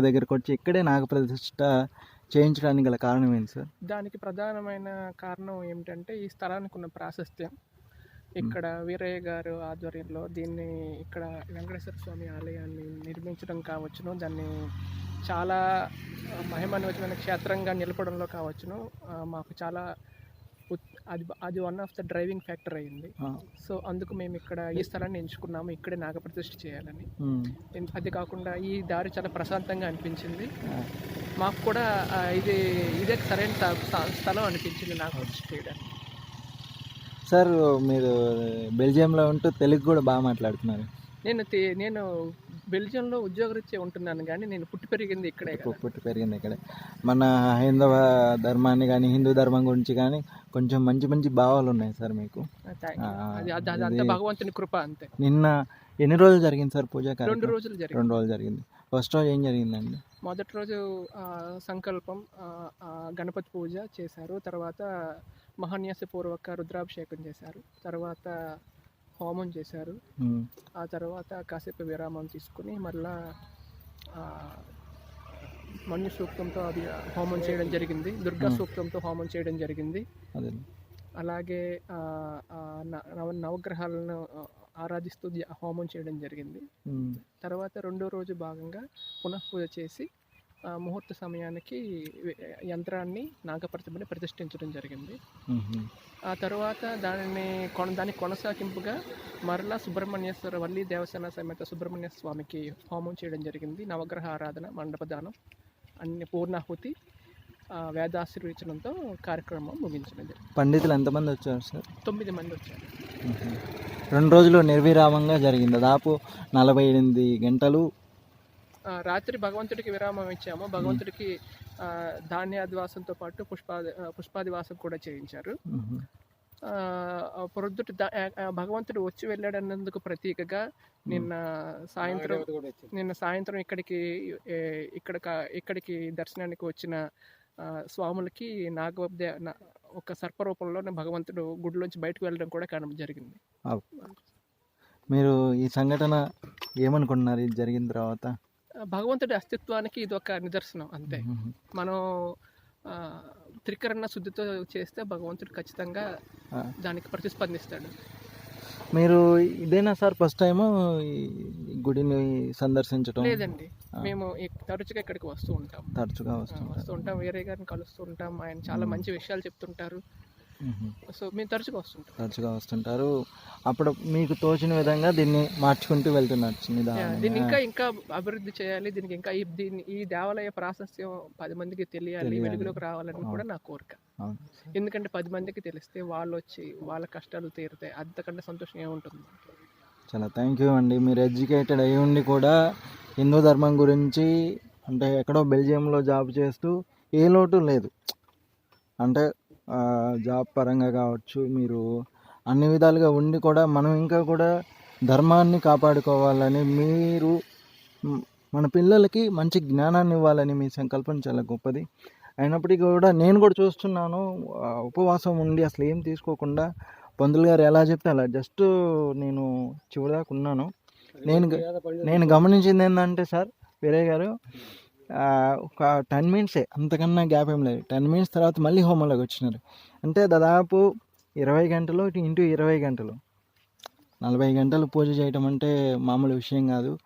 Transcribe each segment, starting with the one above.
దగ్గరకు వచ్చి ఇక్కడే నాగప్రతిష్ఠ చేయించడానికి గల కారణం ఏంటి సార్? దానికి ప్రధానమైన కారణం ఏమిటంటే ఈ స్థలానికి ఉన్న ప్రాశస్త్యం. ఇక్కడ వీరయ్య గారు ఆధ్వర్యంలో దీన్ని ఇక్కడ వెంకటేశ్వర స్వామి ఆలయాన్ని నిర్మించడం కావచ్చును. దాన్ని చాలా మహిమాన్వితమైన క్షేత్రంగా నిలపడంలో కావచ్చును. మాకు చాలా అది అది one of the driving factor అయింది. సో అందుకు మేము ఇక్కడ ఈ స్థలాన్ని ఎంచుకున్నాము ఇక్కడే నాగప్రతిష్ఠ చేయాలని. అది కాకుండా ఈ దారి చాలా ప్రశాంతంగా అనిపించింది. మాకు కూడా ఇది ఇదే సరైన స్థ- స్థ- స్థలం అనిపించింది నాకు వచ్చి చేయడానికి సార్ మీరు బెల్జియంలో ఉంటూ తెలుగు కూడా బాగా మాట్లాడుతున్నారు. నేను నేను బెల్జియంలో ఉద్యోగరీత్యా ఉంటున్నాను కానీ నేను పుట్టి పెరిగింది ఇక్కడే పుట్టి పెరిగింది ఇక్కడ. మన హైందవ ధర్మాన్ని కానీ హిందూ ధర్మం గురించి కానీ కొంచెం మంచి మంచి భావాలు ఉన్నాయి సార్ మీకు. భగవంతుని కృప అంతే. నిన్న ఎన్ని రోజులు జరిగింది సార్ పూజా రెండు రోజులు జరిగింది. రెండు రోజులు జరిగింది. ఫస్ట్ రోజు ఏం జరిగిందండి? మొదటి రోజు సంకల్పం గణపతి పూజ చేశారు. తర్వాత మహాన్యాసపూర్వక రుద్రాభిషేకం చేశారు. తర్వాత హోమం చేశారు. ఆ తర్వాత కాసేపు విరామం తీసుకుని మళ్ళా మన్యు సూక్తంతో అది హోమం చేయడం జరిగింది. దుర్గా. సూక్తంతో హోమం చేయడం జరిగింది. అలాగే నవగ్రహాలను ఆరాధిస్తూ హోమం చేయడం జరిగింది. తర్వాత రెండో రోజు భాగంగా పునః పూజ చేసి ముహూర్త సమయానికి యంత్రాన్ని నాగప్రతిమని ప్రతిష్ఠించడం జరిగింది. ఆ తర్వాత దానిని కొన దానికి కొనసాగింపుగా మరలా సుబ్రహ్మణ్యేశ్వర వల్లి దేవసేన సమేత సుబ్రహ్మణ్య స్వామికి హోమం చేయడం జరిగింది. నవగ్రహ ఆరాధన మండపదానం అన్ని పూర్ణాహుతి వేదాశీర్వచనంతో కార్యక్రమం ముగించడం జరిగింది. పండితులు ఎంతమంది వచ్చారు సార్? తొమ్మిది మంది వచ్చారు. రెండు రోజులు నిర్విరామంగా జరిగింది. దాదాపు నలభై ఎనిమిది గంటలు రాత్రి భగవంతుడికి విరామం ఇచ్చాము. భగవంతుడికి ధాన్యాదివాసంతో పాటు పుష్పాది పుష్పాదివాసం కూడా చేయించారు. ప్రొద్దుట భగవంతుడు వచ్చి వెళ్ళాడన్నందుకు ప్రతీకగా నిన్న సాయంత్రం నిన్న సాయంత్రం ఇక్కడికి ఇక్కడ ఇక్కడికి దర్శనానికి వచ్చిన స్వాములకి నాగవద్య నా- ఒక సర్పరూపంలోనే భగవంతుడు గుడిలోంచి బయటకు వెళ్ళడం కూడా కారణం జరిగింది. మీరు ఈ సంఘటన ఏమనుకుంటున్నారు? ఇది జరిగిన తర్వాత భగవంతుడి అస్తిత్వానికి ఇది ఒక నిదర్శనం అంతే. మనం త్రికరణ శుద్ధితో చేస్తే భగవంతుడు ఖచ్చితంగా. దానికి ప్రతిస్పందిస్తాడు. మీరు ఇదేనా సార్ ఫస్ట్ టైం ఈ గుడిని సందర్శించడం లేదండి. మేము తరచుగా ఇక్కడికి వస్తూ ఉంటాం. తరచుగా ఆ, వస్తుంటారు వస్తూ ఉంటాం వేరే గారిని కలుస్తూ ఉంటాం. ఆయన చాలా. మంచి విషయాలు చెప్తుంటారు. సో మేము తరచుగా వస్తుంటాం తరచుగా వస్తుంటారు. అప్పుడు మీకు తోచిన విధంగా దీన్ని మార్చుకుంటూ వెళ్తున్నారు దీన్ని ఇంకా ఇంకా అభివృద్ధి చేయాలి. దీనికి ఇంకా దీన్ని ఈ దేవాలయ ప్రాశస్త్యం పది మందికి తెలియాలి. వెలుగులోకి రావాలని కూడా నా కోరిక. ఎందుకంటే పది మందికి తెలిస్తే వాళ్ళు వచ్చి వాళ్ళ కష్టాలు తీరుతాయి అంతకంటే సంతోషం ఏముంటుంది చాలా థ్యాంక్ యూ అండి. మీరు ఎడ్యుకేటెడ్ అయి ఉండి కూడా హిందూ ధర్మం గురించి అంటే ఎక్కడో బెల్జియంలో జాబ్ చేస్తూ ఏ లోటు లేదు. అంటే జాబ్ పరంగా కావచ్చు మీరు అన్ని విధాలుగా ఉండి కూడా మనం ఇంకా కూడా ధర్మాన్ని కాపాడుకోవాలని మీరు మన పిల్లలకి మంచి జ్ఞానాన్ని ఇవ్వాలని మీ సంకల్పం చాలా గొప్పది. అయినప్పటికీ కూడా నేను కూడా చూస్తున్నాను ఉపవాసం ఉండి అసలు ఏం తీసుకోకుండా పంతులు గారు ఎలా చెప్తే అలా. జస్ట్ నేను చివరిదాకా ఉన్నాను. నేను నేను గమనించింది ఏంటంటే సార్ వీరయ్య గారు ఒక టెన్ మినిట్సే. అంతకన్నా గ్యాప్ ఏం లేదు. టెన్ మినిట్స్ తర్వాత మళ్ళీ హోమంలోకి వచ్చినారు. అంటే దాదాపు ఇరవై గంటలు ఇంటూ ఇరవై గంటలు. నలభై గంటలు పూజ చేయటం అంటే మామూలు విషయం కాదు.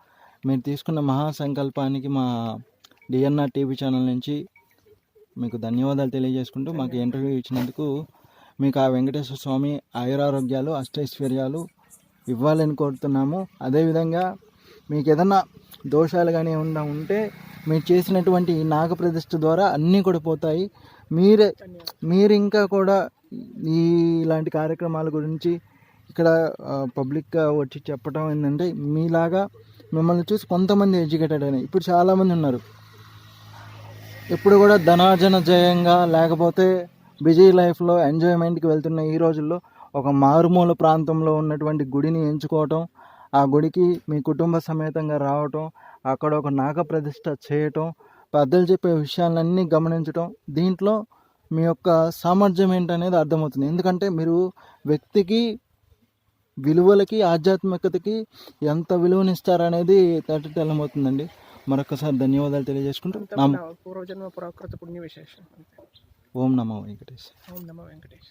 మీరు తీసుకున్న మహాసంకల్పానికి మా డిఎన్ఆర్ టీవీ ఛానల్ నుంచి మీకు ధన్యవాదాలు తెలియజేసుకుంటూ మాకు ఇంటర్వ్యూ ఇచ్చినందుకు మీకు ఆ వెంకటేశ్వర స్వామి ఆయురారోగ్యాలు అష్టైశ్వర్యాలు ఇవ్వాలని కోరుతున్నాము. అదేవిధంగా మీకు ఏదన్నా దోషాలు కానీ ఏమన్నా ఉంటే మీరు చేసినటువంటి ఈ నాగ ప్రతిష్ఠ ద్వారా అన్నీ కూడా పోతాయి. మీరే మీరు ఇంకా కూడా ఈ ఇలాంటి కార్యక్రమాల గురించి ఇక్కడ పబ్లిక్గా వచ్చి చెప్పడం ఏంటంటే మీలాగా మిమ్మల్ని చూసి కొంతమంది ఎడ్యుకేటెడ్ అయినాయి ఇప్పుడు చాలామంది ఉన్నారు. ఇప్పుడు కూడా ధనార్జన జయంగా లేకపోతే బిజీ లైఫ్లో ఎంజాయ్మెంట్కి వెళ్తున్న ఈ రోజుల్లో ఒక మారుమూల ప్రాంతంలో ఉన్నటువంటి గుడిని ఎంచుకోవటం ఆ గుడికి మీ కుటుంబ సమేతంగా రావటం అక్కడ ఒక నాగ ప్రతిష్ఠ చేయటం పెద్దలు చెప్పే విషయాలన్నీ గమనించటం దీంట్లో మీ యొక్క సామర్థ్యం ఏంటనేది అర్థమవుతుంది. ఎందుకంటే మీరు వ్యక్తికి విలువలకి ఆధ్యాత్మికతకి ఎంత విలువనిస్తారనేది తేటతెల్లమవుతుందండి మరొకసారి ధన్యవాదాలు తెలియజేసుకుంటూ పూర్వజన్మ పురాకృత పుణ్య విశేషం ఓం నమో వెంకటేష్ ఓం నమో వెంకటేష్